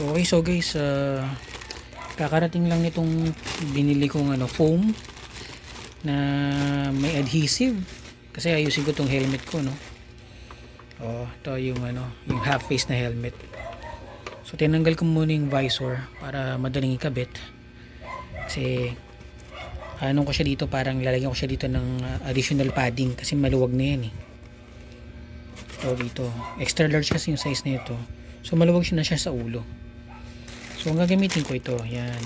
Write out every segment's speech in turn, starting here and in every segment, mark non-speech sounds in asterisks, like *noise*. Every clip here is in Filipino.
Okay, so guys, uh, kakarating lang nitong binili kong ano, foam na may adhesive kasi ayusin ko tong helmet ko, no. Oh, ito yung ano, yung half face na helmet. So tinanggal ko muna yung visor para madaling ikabit. Kasi ano ko siya dito, parang lalagyan ko siya dito ng uh, additional padding kasi maluwag na yan eh. Ito dito. Extra large kasi yung size na ito. So maluwag siya na siya sa ulo. So ang gagamitin ko ito, yan.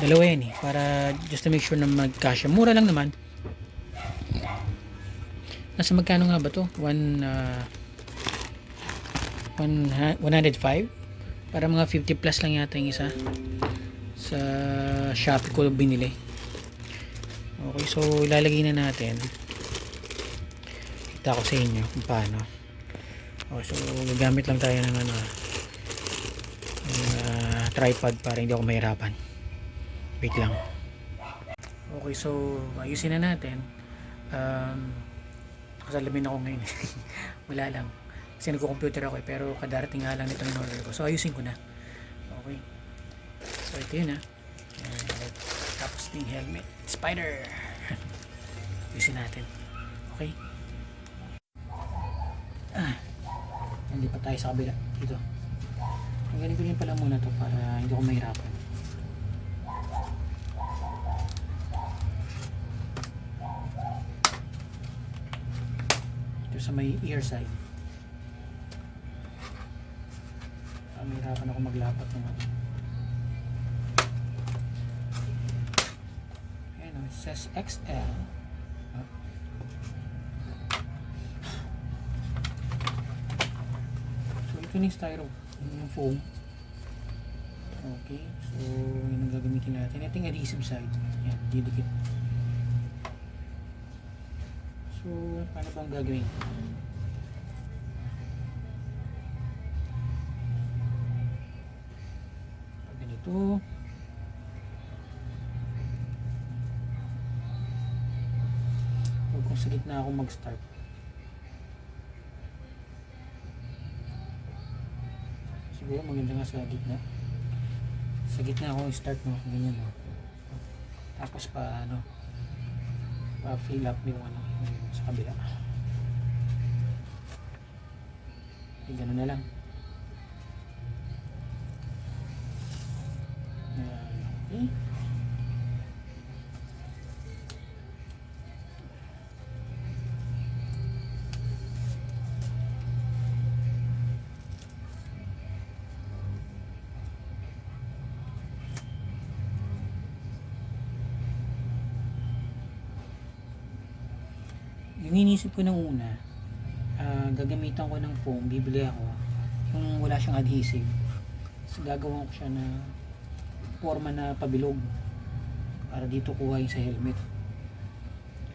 Dalawa yan eh, para just to make sure na magkasya. Mura lang naman. Nasa magkano nga ba to? One, uh, one, ha- 105? Para mga 50 plus lang yata yung isa. Sa Shopee ko binili. Okay, so ilalagay na natin. Kita ko sa inyo kung paano. Okay, so gagamit lang tayo ng ano, ng, uh, tripod para hindi ako mahirapan. Wait lang. Okay, so ayusin na natin. Um, nakasalamin ako ngayon. *laughs* Wala lang. Kasi nagko-computer ako eh, pero kadarating nga lang nito ng order ko. So ayusin ko na. Okay. So ito yun ha. Ayan, tapos ito yung helmet. Spider! *laughs* ayusin natin. Okay. Ah. Hindi pa tayo sa kabila. Dito. Ganito rin pala muna to para hindi ako mahirapan. Ito sa may ear side. Ah, mahirapan ako maglapat ng ano. Ayan o, it says XL. Ah. So ito na yung styro, yung foam. Okay, so yun ang gagamitin natin. Ito yung adhesive side. Yan, didikit. So, paano ba ang gagawin? Ganito. Huwag kung sa gitna ako mag-start. Siguro maganda nga sa gitna. Sa gitna ako start mo, ganyan no. Tapos pa ano, pa fill up yung ano, yung sa kabila. Okay, ganun na lang. Yan, Okay. Yung inisip ko nung una, ah, gagamitan ko ng foam, bibili ako, yung wala siyang adhesive. So, gagawan ko siya na forma na pabilog para dito kuha yung sa helmet.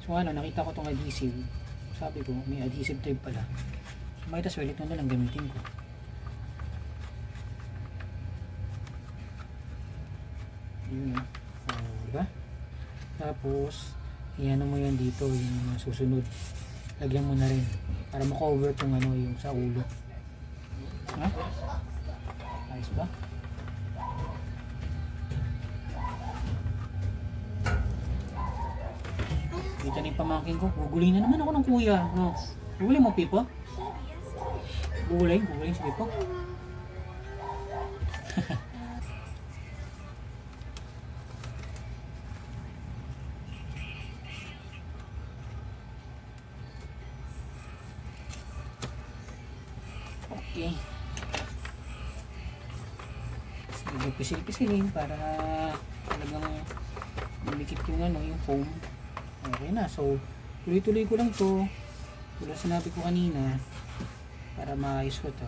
So ano, nakita ko tong adhesive. Sabi ko, may adhesive tape pala. So, might as well, ito na lang gamitin ko. Yun. Oh, diba? Tapos, Iyan mo yan dito, yung mga susunod. Lagyan mo na rin. Para makover tong ano, yung sa ulo. Ha? Ayos ba? Kita ni pamangkin ko, gugulin na naman ako ng kuya. No? Gugulin mo, Pipo? Gugulin, gugulin si Pipo. Okay. Sige, pisil-pisilin para talagang dumikit yung ano, yung foam. Okay na. So, tuloy-tuloy ko lang to. Tulad sinabi ko kanina para maayos ko to.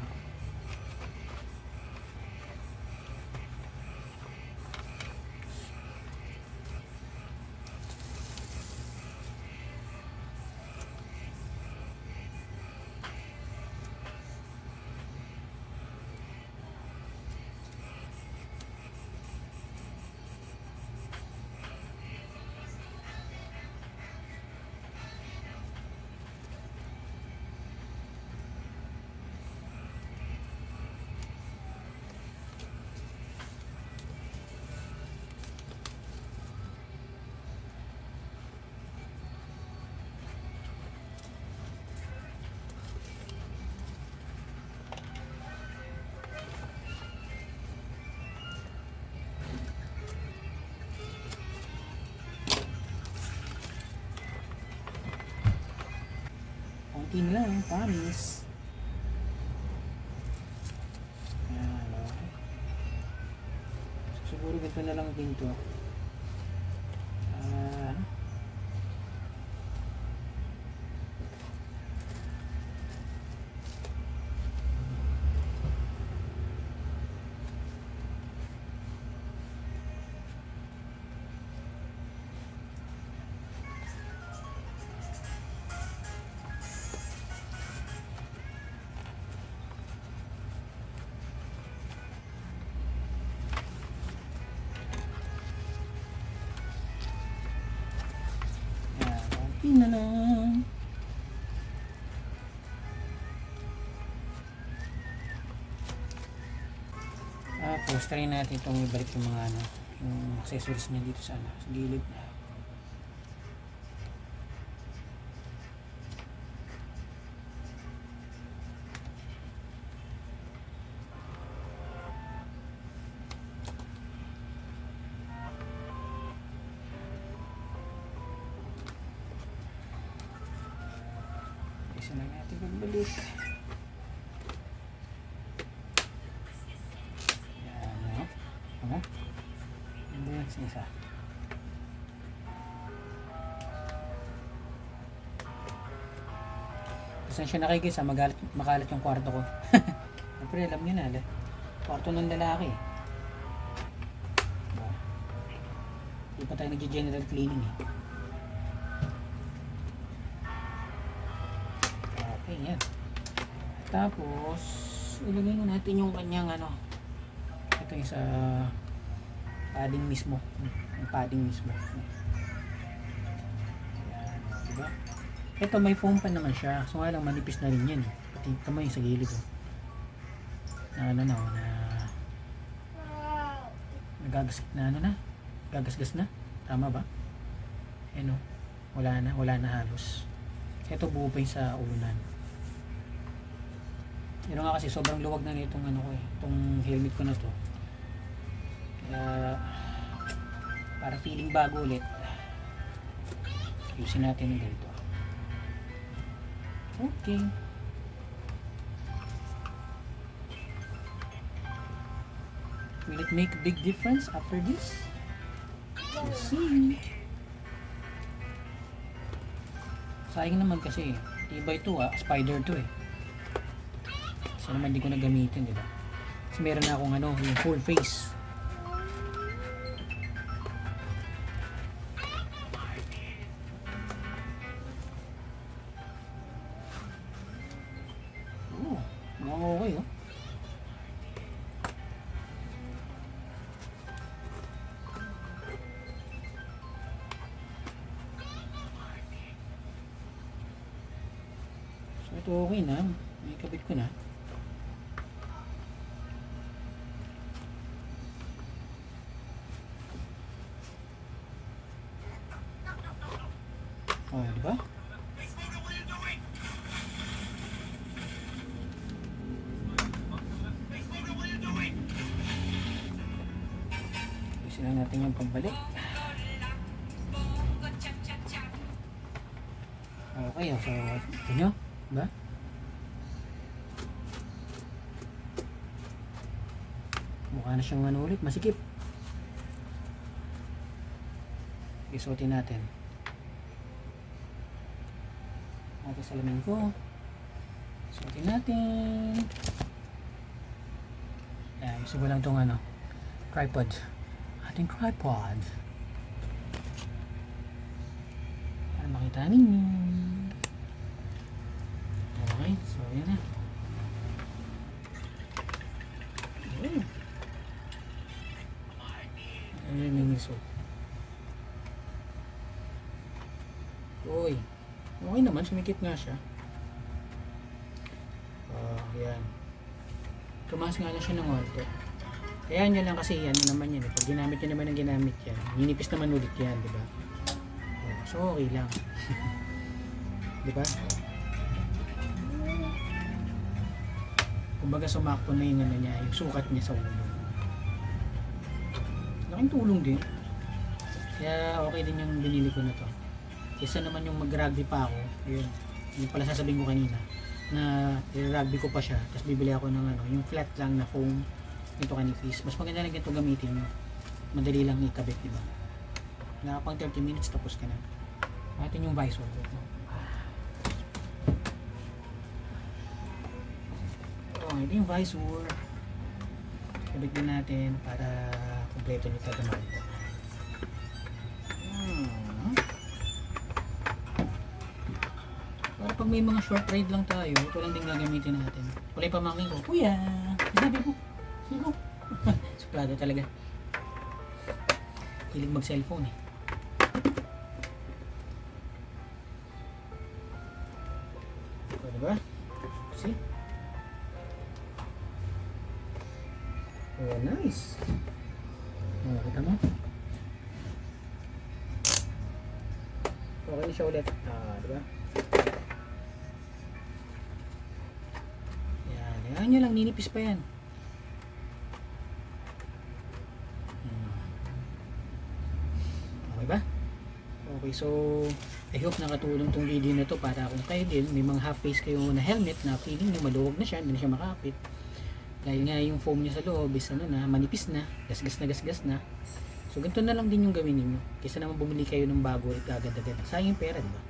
Lang, promise. Yan, okay. Siguro ganito na lang din to. Konti na lang. Tapos, try natin itong ibalik yung mga ano, yung accessories niya dito sa, ano, sa gilid na. Isa lang natin pagbalik. Yan, no? Ano? And then, sa isa. Pasensya na kayo guys, ha? Magalit, makalat yung kwarto ko. *laughs* Siyempre, alam nyo na, ala. Kwarto ng lalaki. Hindi pa tayo nag-general cleaning eh. Tapos, ilagay na natin yung kanyang ano. Ito yung sa padding mismo. Yung padding mismo. Diba? Ito may foam pa naman siya. So nga lang manipis na rin yan. Pati kamay sa gilid oh. Na ano na, oh, na nagagas na ano na gagasgas na tama ba ano wala na wala na halos ito buo pa yung sa ulunan yun nga kasi sobrang luwag na nitong ano ko eh itong helmet ko na to. Kaya para feeling bago ulit ayusin natin ng ganito. Okay. Will it make a big difference after this? We'll see. Sayang naman kasi tibay to ah. Spider to eh So naman hindi ko na gamitin, di ba? Kasi meron na akong ano, yung full face. Oh, okay oh. So ito okay na. May kabit ko na. Oh, di ba? Gusto na natin yung pagbalik. Okay, so ito nyo, ba? Mukha na siyang ano ulit, masikip. Isuotin natin. Ito salamin ko. Suotin natin. Ayan, gusto ko lang itong ano, tripod. Ating tripod. Para makita ninyo. Okay, so yan na. Ayun yung iso. Uy. Okay naman, sumikit nga siya. Oh, yan. Tumaas nga na siya ng konti. Kaya nyo lang kasi ano naman yan. eh. Pag ginamit nyo naman ang ginamit yan, ninipis naman ulit yan, di ba? Oh, so, okay lang. *laughs* di ba? Kumbaga sumakto na yung ano niya, yung sukat niya sa ulo. Laking tulong din. Kaya okay din yung binili ko na to. Kesa naman yung mag-rugby pa ako, yun. yung pala sasabihin ko kanina, na i-rugby ko pa siya, tapos bibili ako ng ano, yung flat lang na foam, ito kanipis. Mas maganda lang ganito gamitin nyo. Madali lang ikabit, di ba? Wala ka pang 30 minutes, tapos ka na. Natin yung visor. Ito. Oh, ito yung visor. Kabit din natin para kumpleto nito naman. Pag may mga short ride lang tayo, ito lang din gagamitin natin. Kulay pamangkin ko, Kuya! Sabi mo, sino? *laughs* Suplado talaga. Hilig mag-cellphone eh. O, diba? See? Oh, nice. Oh, kita mo? Okay na siya ulit. Ah, diba? Yan. Yan nyo lang. Ninipis pa yan. Hmm. Okay ba? Okay, so I hope nakatulong tong video na to para kung kayo din, may mga half face kayo na helmet na feeling nyo maluwag na siya, hindi na siya makapit. Dahil nga yung foam niya sa loob is ano na, manipis na, gasgas na gasgas na. So ganito na lang din yung gawin ninyo. Kaysa naman bumili kayo ng bago at agad-agad. Sayang yung pera, di ba?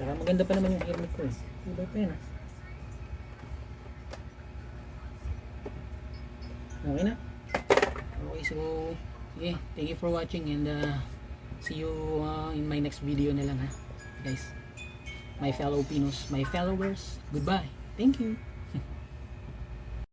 Tsaka maganda pa naman yung helmet ko eh. Iba pa yan Okay na? Okay, so sige, thank you for watching and uh, see you uh, in my next video na lang ha. Guys, my fellow Pinos, my followers, goodbye. Thank you.